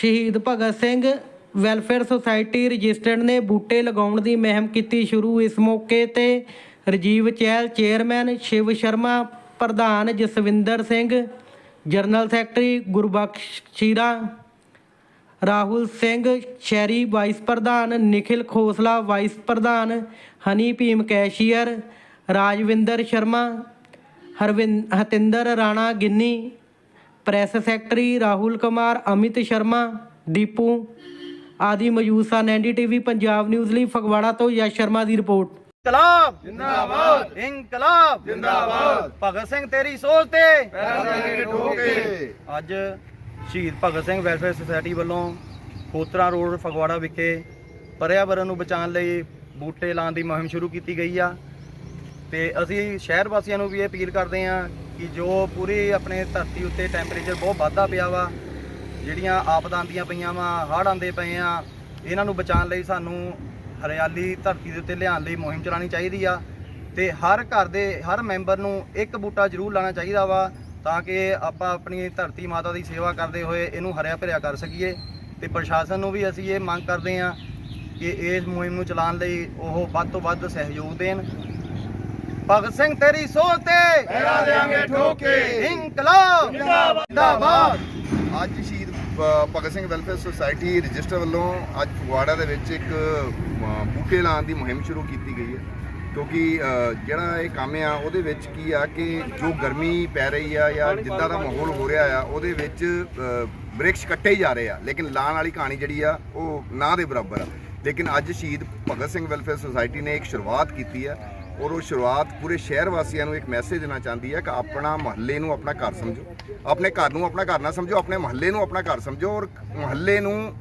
ਸ਼ਹੀਦ Bhagat Singh welfare society registered ਨੇ ਬੂਟੇ ਲਗਾਉਣ ਦੀ ਮੁਹਿੰਮ ਕੀਤੀ ਸ਼ੁਰੂ। ਇਸ ਮੌਕੇ ਤੇ ਰਜੀਵ ਚਹਿਲ, ਚੇਅਰਮੈਨ ਸ਼ਿਵ ਸ਼ਰਮਾ, ਪ੍ਰਧਾਨ Jaswinder Singh, general secretary Gurbakhsh Sheera, Rahul Singh Sherry vice ਪ੍ਰਧਾਨ ਨਿਖਿਲ ਖੋਸਲਾ, ਵਾਈਸ ਪ੍ਰਧਾਨ ਹਨੀ ਭੀਮ ਕੈਸ਼ੀਅਰ, ਰਾਜਵਿੰਦਰ ਸ਼ਰਮਾ, ਹਰਵਿੰ, ਹਤਿੰਦਰ ਰਾਣਾ ਗਿੰਨੀ ਪ੍ਰੈਸ ਸੈਕਟਰੀ ਰਾਹੁਲ ਕੁਮਾਰ ਅਮਿਤ ਸ਼ਰਮਾ ਦੀਪੂ ਆਦਿ ਮੌਜੂਦ ਸਨ। ਐਨਡੀਟੀਵੀ ਪੰਜਾਬ ਨਿਊਜ਼ ਲਈ ਫਗਵਾੜਾ ਤੋਂ ਯਸ਼ ਸ਼ਰਮਾ ਦੀ ਰਿਪੋਰਟ। ਇਨਕਲਾਬ! ਜਿੰਦਾਬਾਦ! ਇਨਕਲਾਬ! ਜਿੰਦਾਬਾਦ! ਭਗਤ ਸਿੰਘ ਤੇਰੀ ਸੋਚ ਤੇ! ਪੈਰਾਂ ਦੇ ਠੋਕੇ ਅੱਜ ਸ਼ਹੀਦ ਭਗਤ ਸਿੰਘ ਵੈਲਫੇਅਰ ਸੁਸਾਇਟੀ ਵੱਲੋਂ ਖੋਤਰਾ ਰੋਡ ਫਗਵਾੜਾ ਵਿਖੇ ਪਰਿਆਵਰਨ ਨੂੰ ਬਚਾਉਣ ਲਈ ਬੂਟੇ ਲਾਉਣ ਦੀ ਮੁਹਿੰਮ ਸ਼ੁਰੂ ਕੀਤੀ ਗਈ ਆ। ਤੇ ਅਸੀਂ ਸ਼ਹਿਰ ਵਾਸੀਆਂ ਨੂੰ ਵੀ ਇਹ ਅਪੀਲ ਕਰਦੇ ਹਾਂ ਕਿ ਜੋ ਪੂਰੀ ਆਪਣੇ ਧਰਤੀ ਉੱਤੇ ਟੈਂਪਰੇਚਰ ਬਹੁਤ ਵਾਧਾ ਪਿਆ ਵਾ, ਜਿਹੜੀਆਂ ਆਪਦਾਂ ਆਉਂਦੀਆਂ ਪਈਆਂ ਵਾ, ਹੜ੍ਹ ਆਉਂਦੇ ਪਏ ਆ, ਇਹਨਾਂ ਨੂੰ ਬਚਾਉਣ ਲਈ ਸਾਨੂੰ ਹਰਿਆਲੀ ਧਰਤੀ ਦੇ ਉੱਤੇ ਲਿਆਉਣ ਲਈ ਮੁਹਿੰਮ ਚਲਾਉਣੀ ਚਾਹੀਦੀ ਆ ਤੇ ਹਰ ਘਰ ਦੇ, ਹਰ ਮੈਂਬਰ ਨੂੰ ਇੱਕ ਬੂਟਾ ਜ਼ਰੂਰ ਲਾਉਣਾ ਚਾਹੀਦਾ ਵਾ ਤਾਂ ਕਿ ਆਪਾਂ ਆਪਣੀ ਧਰਤੀ ਮਾਤਾ ਦੀ ਸੇਵਾ ਕਰਦੇ ਹੋਏ ਇਹਨੂੰ ਹਰਿਆ ਭਰਿਆ ਕਰ ਸਕੀਏ ਤੇ ਪ੍ਰਸ਼ਾਸਨ ਨੂੰ ਵੀ ਅਸੀਂ ਇਹ ਮੰਗ ਕਰਦੇ ਹਾਂ ਕਿ ਇਸ ਮੁਹਿੰਮ ਨੂੰ ਚਲਾਉਣ ਲਈ ਉਹ ਵੱਧ ਤੋਂ ਵੱਧ ਸਹਿਯੋਗ ਦੇਣ। ਭਗਤ ਸਿੰਘ ਤੇਰੀ ਸੋਚ ਤੇ। ਪਹਿਰਾ ਠੋਕੇ ਇਨਕਲਾਬ। ਜਿੰਦਾਬਾਦ। ਅੱਜ ਸ਼ਹੀਦ Bhagat Singh welfare society register ਵੱਲੋਂ ਅੱਜ ਫਗਵਾੜਾ ਦੇ ਵਿੱਚ ਇੱਕ ਬੂਟੇ ਲਾਉਣ ਦੀ ਮੁਹਿੰਮ ਸ਼ੁਰੂ ਕੀਤੀ ਗਈ ਹੈ। ਕਿਉਂਕਿ ਜਿਹੜਾ ਇਹ ਕੰਮ ਆ ਉਹਦੇ ਵਿੱਚ ਕੀ ਆ ਕਿ ਜੋ ਗਰਮੀ ਪੈ ਰਹੀ ਆ ਜਾਂ ਜਿੱਦਾਂ ਦਾ ਮਾਹੌਲ ਹੋ ਰਿਹਾ ਆ ਉਹਦੇ ਵਿੱਚ ਬ੍ਰਿਕਸ਼ ਕੱਟੇ ਹੀ ਜਾ ਰਹੇ ਆ। ਲੇਕਿਨ ਲਾਉਣ ਵਾਲੀ ਕਹਾਣੀ ਜਿਹੜੀ ਆ ਉਹ ਨਾ ਦੇ ਬਰਾਬਰ ਆ। ਲੇਕਿਨ ਅੱਜ ਸ਼ਹੀਦ ਭਗਤ ਸਿੰਘ ਵੈਲਫੇਅਰ ਸੁਸਾਇਟੀ ਨੇ ਇੱਕ ਸ਼ੁਰੂਆਤ ਕੀਤੀ ਆ। ਔਰ ਉਹ ਸ਼ੁਰੂਆਤ ਪੂਰੇ ਸ਼ਹਿਰ ਵਾਸੀਆਂ ਨੂੰ ਇੱਕ ਮੈਸੇਜ ਦੇਣਾ ਚਾਹੁੰਦੀ ਹੈ ਕਿ ਆਪਣਾ ਮਹੱਲੇ ਨੂੰ ਆਪਣਾ ਘਰ ਸਮਝੋ। ਆਪਣੇ ਘਰ ਨੂੰ ਆਪਣਾ ਘਰ ਨਾ ਸਮਝੋ, ਆਪਣੇ ਮਹੱਲੇ ਨੂੰ ਆਪਣਾ ਘਰ ਸਮਝੋ ਔਰ ਮਹੱਲੇ ਨੂੰ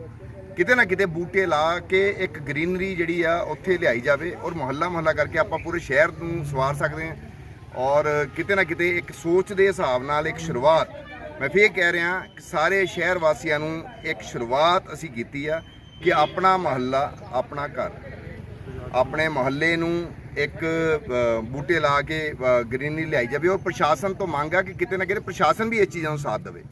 ਕਿਤੇ ਨਾ ਕਿਤੇ ਬੂਟੇ ਲਾ ਕੇ ਇੱਕ ਗ੍ਰੀਨਰੀ ਜਿਹੜੀ ਆ ਉੱਥੇ ਲਿਆਈ ਜਾਵੇ ਔਰ ਮੁਹੱਲਾ ਮੁਹੱਲਾ ਕਰਕੇ ਆਪਾਂ ਪੂਰੇ ਸ਼ਹਿਰ ਨੂੰ ਸਵਾਰ ਸਕਦੇ ਹਾਂ। ਔਰ ਕਿਤੇ ਨਾ ਕਿਤੇ ਇੱਕ ਸੋਚ ਦੇ ਹਿਸਾਬ ਨਾਲ ਇੱਕ ਸ਼ੁਰੂਆਤ। ਮੈਂ ਫੇਰ ਕਹਿ ਰਿਹਾ ਸਾਰੇ ਸ਼ਹਿਰ ਵਾਸੀਆਂ ਨੂੰ ਇੱਕ ਸ਼ੁਰੂਆਤ ਅਸੀਂ ਕੀਤੀ ਆ ਕਿ ਆਪਣਾ ਮਹੱਲਾ, ਆਪਣਾ ਘਰ। ਆਪਣੇ ਮੁਹੱਲੇ ਨੂੰ ਇੱਕ ਬੂਟੇ ਲਾ ਕੇ ਗ੍ਰੀਨਰੀ ਲਿਆਈ ਜਾਵੇ। ਔਰ ਪ੍ਰਸ਼ਾਸਨ ਤੋਂ ਮੰਗ ਆ ਕਿ ਕਿਤੇ ਨਾ ਕਿਤੇ ਪ੍ਰਸ਼ਾਸਨ ਵੀ ਇਸ ਚੀਜ਼ਾਂ ਨੂੰ ਸਾਥ ਦੇਵੇ।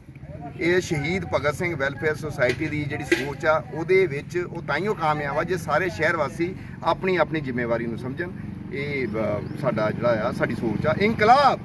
ਇਹ ਸ਼ਹੀਦ ਭਗਤ ਸਿੰਘ ਵੈਲਫੇਅਰ ਸੁਸਾਇਟੀ ਦੀ ਜਿਹੜੀ ਸੋਚ ਆ, ਉਹਦੇ ਵਿੱਚ ਉਹ ਤਾਈਓ ਕਾਮਯਾਬ ਆ, ਜੇ ਸਾਰੇ ਸ਼ਹਿਰ ਵਾਸੀ ਆਪਣੀ ਆਪਣੀ ਜ਼ਿੰਮੇਵਾਰੀ ਨੂੰ ਸਮਝਣ। ਇਹ ਸਾਡਾ ਜਿਹੜਾ ਆ, ਸਾਡੀ ਸੋਚ ਆ। ਇਨਕਲਾਬ!